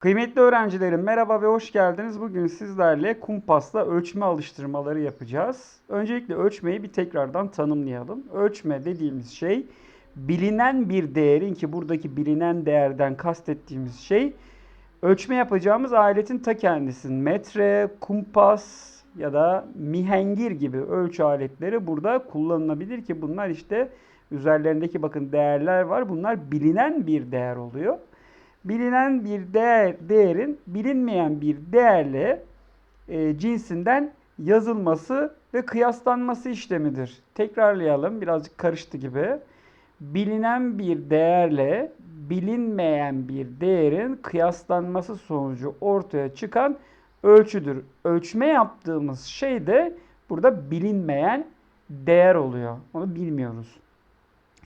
Kıymetli öğrencilerim merhaba ve hoş geldiniz. Bugün sizlerle kumpasla ölçme alıştırmaları yapacağız. Öncelikle ölçmeyi bir tekrardan tanımlayalım. Ölçme dediğimiz şey bilinen bir değerin ki buradaki bilinen değerden kastettiğimiz şey ölçme yapacağımız aletin ta kendisi. Metre, kumpas ya da mihengir gibi ölçü aletleri burada kullanılabilir ki bunlar işte üzerlerindeki bakın değerler var. Bunlar bilinen bir değer oluyor bilinen bir değer, değerin bilinmeyen bir değerle e, cinsinden yazılması ve kıyaslanması işlemidir. Tekrarlayalım, birazcık karıştı gibi. Bilinen bir değerle bilinmeyen bir değerin kıyaslanması sonucu ortaya çıkan ölçüdür. Ölçme yaptığımız şey de burada bilinmeyen değer oluyor. Onu bilmiyoruz.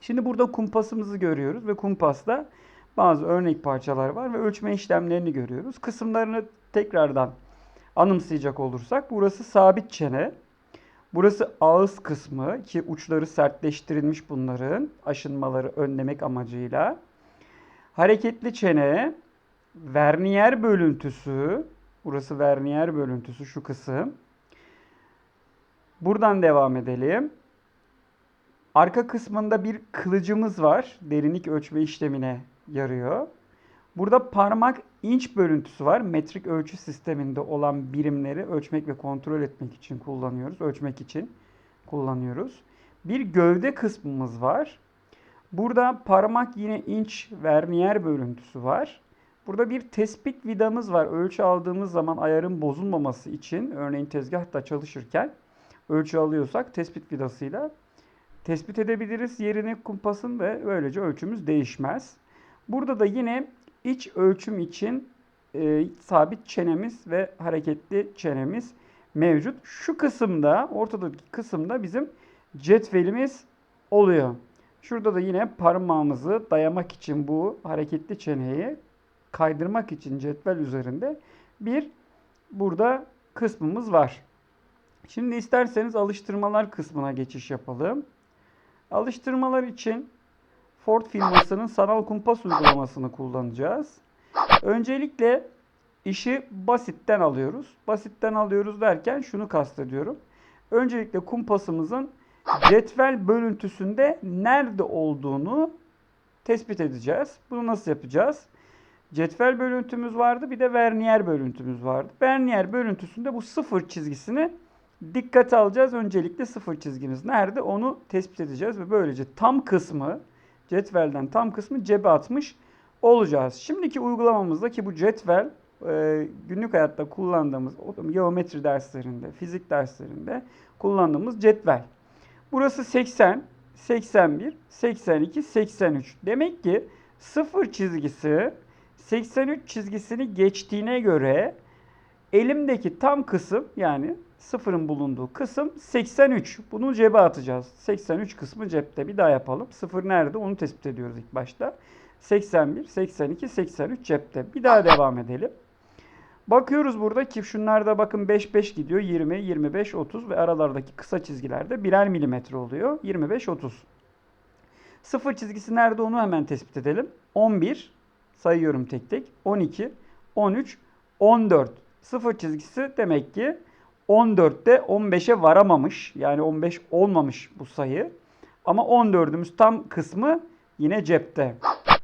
Şimdi burada kumpasımızı görüyoruz ve kumpasta bazı örnek parçalar var ve ölçme işlemlerini görüyoruz. Kısımlarını tekrardan anımsayacak olursak burası sabit çene. Burası ağız kısmı ki uçları sertleştirilmiş bunların aşınmaları önlemek amacıyla. Hareketli çene, verniyer bölüntüsü, burası verniyer bölüntüsü şu kısım. Buradan devam edelim. Arka kısmında bir kılıcımız var. Derinlik ölçme işlemine yarıyor. Burada parmak inç bölüntüsü var. Metrik ölçü sisteminde olan birimleri ölçmek ve kontrol etmek için kullanıyoruz. Ölçmek için kullanıyoruz. Bir gövde kısmımız var. Burada parmak yine inç verniyer bölüntüsü var. Burada bir tespit vidamız var. Ölçü aldığımız zaman ayarın bozulmaması için örneğin tezgahta çalışırken ölçü alıyorsak tespit vidasıyla tespit edebiliriz yerini kumpasın ve böylece ölçümüz değişmez. Burada da yine iç ölçüm için e, sabit çenemiz ve hareketli çenemiz mevcut. Şu kısımda, ortadaki kısımda bizim cetvelimiz oluyor. Şurada da yine parmağımızı dayamak için bu hareketli çeneyi kaydırmak için cetvel üzerinde bir burada kısmımız var. Şimdi isterseniz alıştırmalar kısmına geçiş yapalım. Alıştırmalar için Ford firmasının sanal kumpas uygulamasını kullanacağız. Öncelikle işi basitten alıyoruz. Basitten alıyoruz derken şunu kastediyorum. Öncelikle kumpasımızın cetvel bölüntüsünde nerede olduğunu tespit edeceğiz. Bunu nasıl yapacağız? Cetvel bölüntümüz vardı bir de verniyer bölüntümüz vardı. Verniyer bölüntüsünde bu sıfır çizgisini dikkate alacağız. Öncelikle sıfır çizgimiz nerede onu tespit edeceğiz ve böylece tam kısmı cetvelden tam kısmı cebe atmış olacağız. Şimdiki uygulamamızda ki bu cetvel e, günlük hayatta kullandığımız geometri derslerinde, fizik derslerinde kullandığımız cetvel. Burası 80, 81, 82, 83. Demek ki sıfır çizgisi 83 çizgisini geçtiğine göre elimdeki tam kısım yani sıfırın bulunduğu kısım 83. Bunu cebe atacağız. 83 kısmı cepte. Bir daha yapalım. Sıfır nerede onu tespit ediyoruz ilk başta. 81, 82, 83 cepte. Bir daha devam edelim. Bakıyoruz burada ki şunlarda bakın 5 5 gidiyor. 20, 25, 30 ve aralardaki kısa çizgilerde birer milimetre oluyor. 25, 30. Sıfır çizgisi nerede onu hemen tespit edelim. 11 sayıyorum tek tek. 12, 13, 14. Sıfır çizgisi demek ki 14'te 15'e varamamış. Yani 15 olmamış bu sayı. Ama 14'ümüz tam kısmı yine cepte.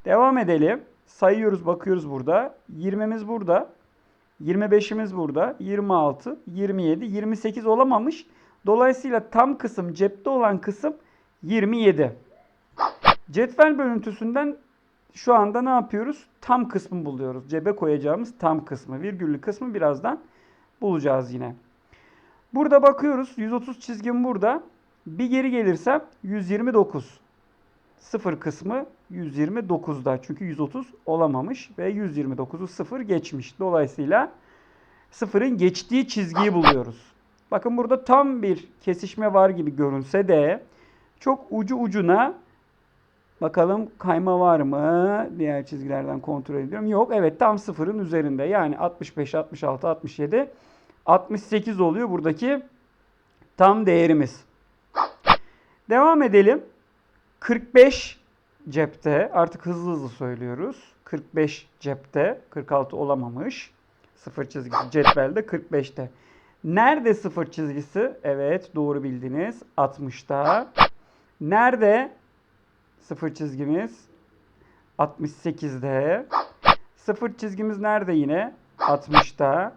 Devam edelim. Sayıyoruz bakıyoruz burada. 20'miz burada. 25'imiz burada. 26, 27, 28 olamamış. Dolayısıyla tam kısım cepte olan kısım 27. Cetvel bölüntüsünden şu anda ne yapıyoruz? Tam kısmı buluyoruz. Cebe koyacağımız tam kısmı. Virgüllü kısmı birazdan bulacağız yine. Burada bakıyoruz. 130 çizgim burada. Bir geri gelirsem 129. Sıfır kısmı 129'da. Çünkü 130 olamamış ve 129'u sıfır geçmiş. Dolayısıyla sıfırın geçtiği çizgiyi buluyoruz. Bakın burada tam bir kesişme var gibi görünse de çok ucu ucuna bakalım kayma var mı? Diğer çizgilerden kontrol ediyorum. Yok evet tam sıfırın üzerinde. Yani 65, 66, 67 68 oluyor buradaki tam değerimiz. Devam edelim. 45 cepte artık hızlı hızlı söylüyoruz. 45 cepte. 46 olamamış. Sıfır çizgisi cetvelde 45'te. Nerede sıfır çizgisi? Evet doğru bildiniz. 60'ta. Nerede sıfır çizgimiz? 68'de. Sıfır çizgimiz nerede yine? 60'ta.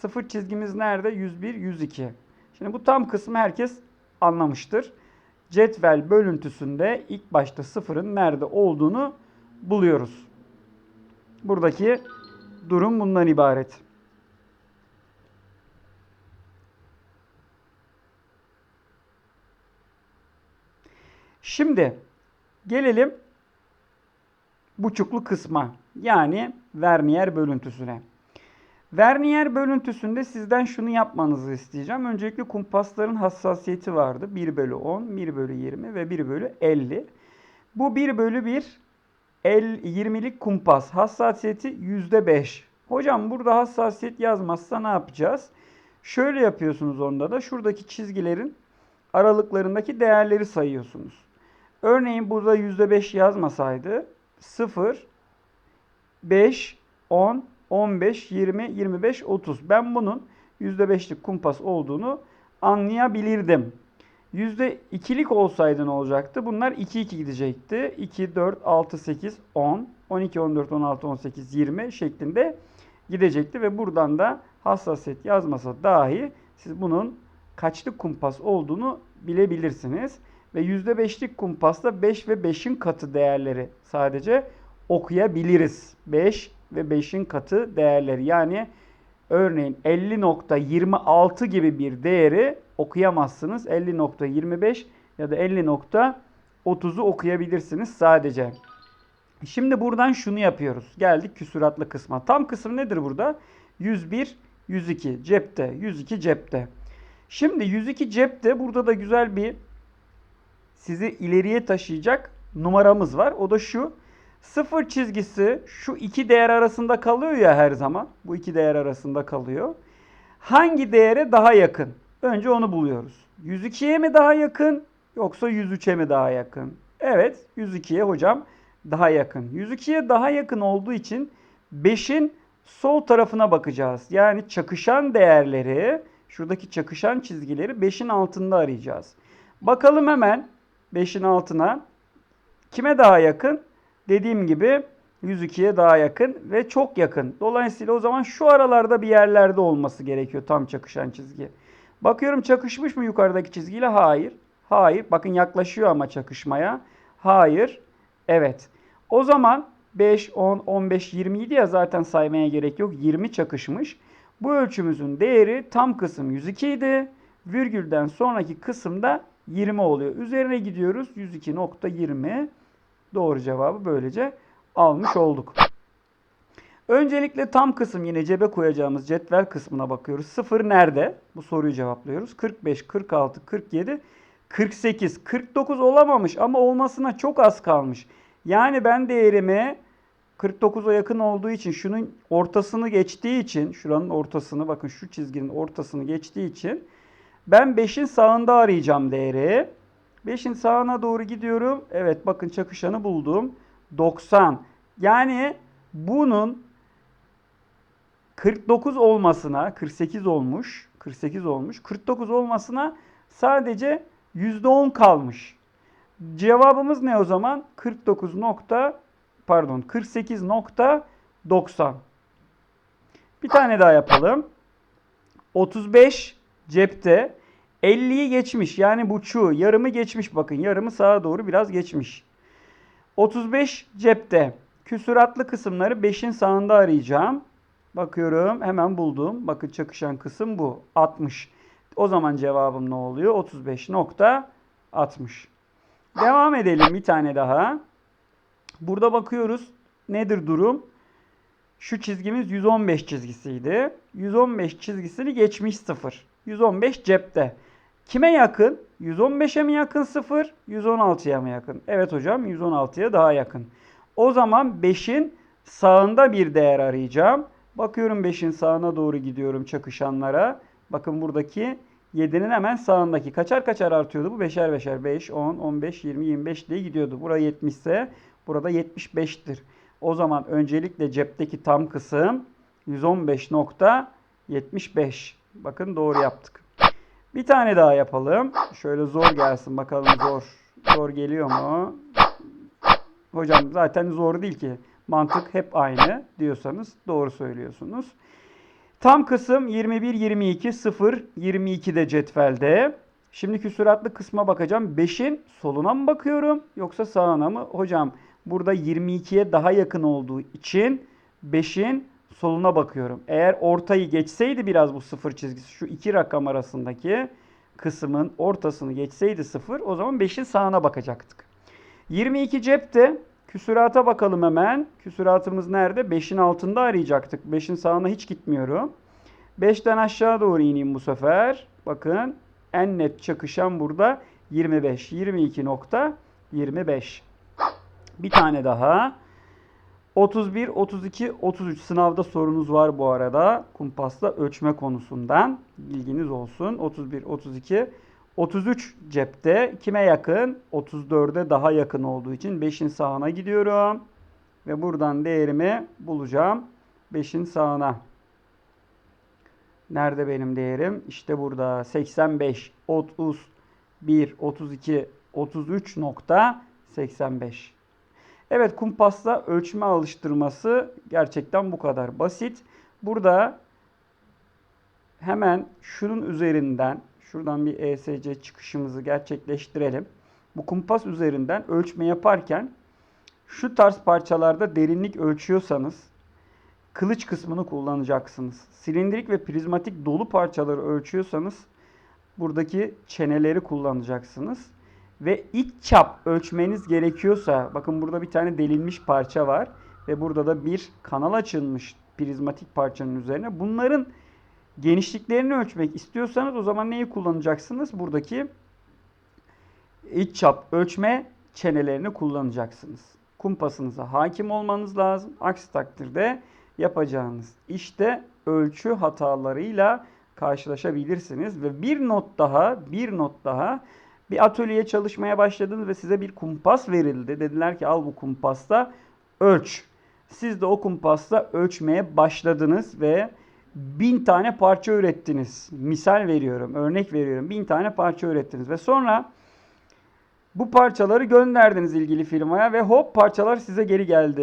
Sıfır çizgimiz nerede? 101, 102. Şimdi bu tam kısmı herkes anlamıştır. Cetvel bölüntüsünde ilk başta sıfırın nerede olduğunu buluyoruz. Buradaki durum bundan ibaret. Şimdi gelelim buçuklu kısma yani vernier bölüntüsüne. Vernier bölüntüsünde sizden şunu yapmanızı isteyeceğim. Öncelikle kumpasların hassasiyeti vardı. 1 bölü 10, 1 bölü 20 ve 1 bölü 50. Bu 1 bölü 1 20'lik kumpas hassasiyeti %5. Hocam burada hassasiyet yazmazsa ne yapacağız? Şöyle yapıyorsunuz onda da şuradaki çizgilerin aralıklarındaki değerleri sayıyorsunuz. Örneğin burada %5 yazmasaydı 0, 5, 10, 15, 20, 25, 30. Ben bunun %5'lik kumpas olduğunu anlayabilirdim. %2'lik olsaydı ne olacaktı? Bunlar 2, 2 gidecekti. 2, 4, 6, 8, 10, 12, 14, 16, 18, 20 şeklinde gidecekti. Ve buradan da hassasiyet yazmasa dahi siz bunun kaçlık kumpas olduğunu bilebilirsiniz. Ve %5'lik kumpasta 5 ve 5'in katı değerleri sadece okuyabiliriz. 5 ve 5'in katı değerleri. Yani örneğin 50.26 gibi bir değeri okuyamazsınız. 50.25 ya da 50.30'u okuyabilirsiniz sadece. Şimdi buradan şunu yapıyoruz. Geldik küsuratlı kısma. Tam kısım nedir burada? 101, 102 cepte. 102 cepte. Şimdi 102 cepte burada da güzel bir sizi ileriye taşıyacak numaramız var. O da şu. Sıfır çizgisi şu iki değer arasında kalıyor ya her zaman. Bu iki değer arasında kalıyor. Hangi değere daha yakın? Önce onu buluyoruz. 102'ye mi daha yakın yoksa 103'e mi daha yakın? Evet 102'ye hocam daha yakın. 102'ye daha yakın olduğu için 5'in sol tarafına bakacağız. Yani çakışan değerleri, şuradaki çakışan çizgileri 5'in altında arayacağız. Bakalım hemen 5'in altına. Kime daha yakın? Dediğim gibi 102'ye daha yakın ve çok yakın. Dolayısıyla o zaman şu aralarda bir yerlerde olması gerekiyor tam çakışan çizgi. Bakıyorum çakışmış mı yukarıdaki çizgiyle? Hayır. Hayır. Bakın yaklaşıyor ama çakışmaya. Hayır. Evet. O zaman 5, 10, 15, 27 ya zaten saymaya gerek yok. 20 çakışmış. Bu ölçümüzün değeri tam kısım 102 idi. Virgülden sonraki kısımda 20 oluyor. Üzerine gidiyoruz. 102.20. Doğru cevabı böylece almış olduk. Öncelikle tam kısım yine cebe koyacağımız cetvel kısmına bakıyoruz. Sıfır nerede? Bu soruyu cevaplıyoruz. 45, 46, 47, 48, 49 olamamış ama olmasına çok az kalmış. Yani ben değerimi 49'a yakın olduğu için şunun ortasını geçtiği için şuranın ortasını bakın şu çizginin ortasını geçtiği için ben 5'in sağında arayacağım değeri. 5'in sağına doğru gidiyorum. Evet bakın çakışanı buldum. 90. Yani bunun 49 olmasına 48 olmuş. 48 olmuş. 49 olmasına sadece %10 kalmış. Cevabımız ne o zaman? 49 nokta pardon 48.90. Bir tane daha yapalım. 35 cepte 50'yi geçmiş. Yani buçuğu, yarımı geçmiş. Bakın yarımı sağa doğru biraz geçmiş. 35 cepte. Küsuratlı kısımları 5'in sağında arayacağım. Bakıyorum hemen buldum. Bakın çakışan kısım bu. 60. O zaman cevabım ne oluyor? 35.60. Devam edelim bir tane daha. Burada bakıyoruz. Nedir durum? Şu çizgimiz 115 çizgisiydi. 115 çizgisini geçmiş 0. 115 cepte. Kime yakın? 115'e mi yakın 0? 116'ya mı yakın? Evet hocam 116'ya daha yakın. O zaman 5'in sağında bir değer arayacağım. Bakıyorum 5'in sağına doğru gidiyorum çakışanlara. Bakın buradaki 7'nin hemen sağındaki. Kaçar kaçar artıyordu bu? Beşer beşer. 5, 10, 15, 20, 25 diye gidiyordu. Buraya 70 ise burada 75'tir. O zaman öncelikle cepteki tam kısım 115.75. Bakın doğru yaptık. Bir tane daha yapalım. Şöyle zor gelsin bakalım zor. Zor geliyor mu? Hocam zaten zor değil ki. Mantık hep aynı diyorsanız doğru söylüyorsunuz. Tam kısım 21, 22, 0, 22 de cetvelde. Şimdi küsuratlı kısma bakacağım. 5'in soluna mı bakıyorum yoksa sağına mı? Hocam burada 22'ye daha yakın olduğu için 5'in soluna bakıyorum. Eğer ortayı geçseydi biraz bu sıfır çizgisi şu iki rakam arasındaki kısmın ortasını geçseydi sıfır o zaman 5'in sağına bakacaktık. 22 cepte. Küsurata bakalım hemen. Küsuratımız nerede? 5'in altında arayacaktık. 5'in sağına hiç gitmiyorum. 5'ten aşağı doğru ineyim bu sefer. Bakın en net çakışan burada 25. 22.25. Bir tane daha. 31, 32, 33 sınavda sorunuz var bu arada. Kumpasla ölçme konusundan. Bilginiz olsun. 31, 32, 33 cepte. Kime yakın? 34'e daha yakın olduğu için 5'in sağına gidiyorum. Ve buradan değerimi bulacağım. 5'in sağına. Nerede benim değerim? İşte burada 85, 31, 32, 33.85. Evet kumpasla ölçme alıştırması gerçekten bu kadar basit. Burada hemen şunun üzerinden şuradan bir ESC çıkışımızı gerçekleştirelim. Bu kumpas üzerinden ölçme yaparken şu tarz parçalarda derinlik ölçüyorsanız kılıç kısmını kullanacaksınız. Silindirik ve prizmatik dolu parçaları ölçüyorsanız buradaki çeneleri kullanacaksınız. Ve iç çap ölçmeniz gerekiyorsa bakın burada bir tane delinmiş parça var ve burada da bir kanal açılmış prizmatik parçanın üzerine. Bunların genişliklerini ölçmek istiyorsanız o zaman neyi kullanacaksınız? Buradaki iç çap ölçme çenelerini kullanacaksınız. Kumpasınıza hakim olmanız lazım. Aksi takdirde yapacağınız işte ölçü hatalarıyla karşılaşabilirsiniz ve bir not daha, bir not daha bir atölyeye çalışmaya başladınız ve size bir kumpas verildi. Dediler ki al bu kumpasta ölç. Siz de o kumpasla ölçmeye başladınız ve bin tane parça ürettiniz. Misal veriyorum, örnek veriyorum. Bin tane parça ürettiniz ve sonra bu parçaları gönderdiniz ilgili firmaya ve hop parçalar size geri geldi.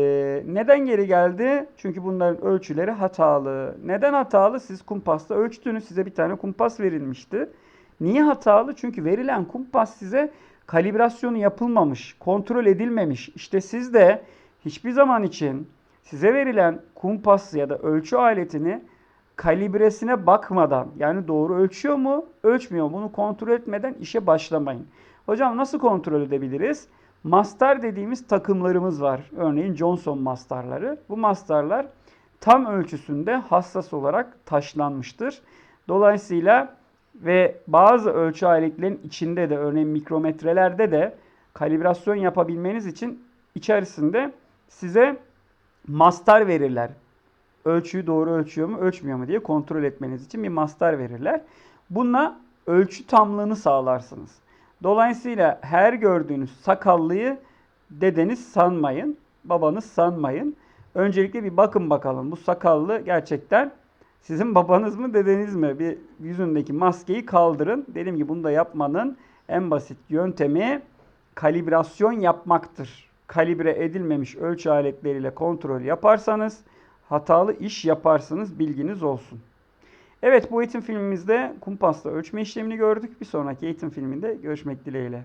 Neden geri geldi? Çünkü bunların ölçüleri hatalı. Neden hatalı? Siz kumpasla ölçtünüz. Size bir tane kumpas verilmişti. Niye hatalı? Çünkü verilen kumpas size kalibrasyonu yapılmamış, kontrol edilmemiş. İşte siz de hiçbir zaman için size verilen kumpas ya da ölçü aletini kalibresine bakmadan yani doğru ölçüyor mu, ölçmüyor mu bunu kontrol etmeden işe başlamayın. Hocam nasıl kontrol edebiliriz? Mastar dediğimiz takımlarımız var. Örneğin Johnson mastarları. Bu mastarlar tam ölçüsünde hassas olarak taşlanmıştır. Dolayısıyla ve bazı ölçü aletlerin içinde de örneğin mikrometrelerde de kalibrasyon yapabilmeniz için içerisinde size mastar verirler. Ölçüyü doğru ölçüyor mu, ölçmüyor mu diye kontrol etmeniz için bir mastar verirler. Bununla ölçü tamlığını sağlarsınız. Dolayısıyla her gördüğünüz sakallıyı dedeniz sanmayın, babanız sanmayın. Öncelikle bir bakın bakalım bu sakallı gerçekten sizin babanız mı dedeniz mi? Bir yüzündeki maskeyi kaldırın. Dedim ki bunu da yapmanın en basit yöntemi kalibrasyon yapmaktır. Kalibre edilmemiş ölçü aletleriyle kontrol yaparsanız hatalı iş yaparsınız bilginiz olsun. Evet bu eğitim filmimizde kumpasla ölçme işlemini gördük. Bir sonraki eğitim filminde görüşmek dileğiyle.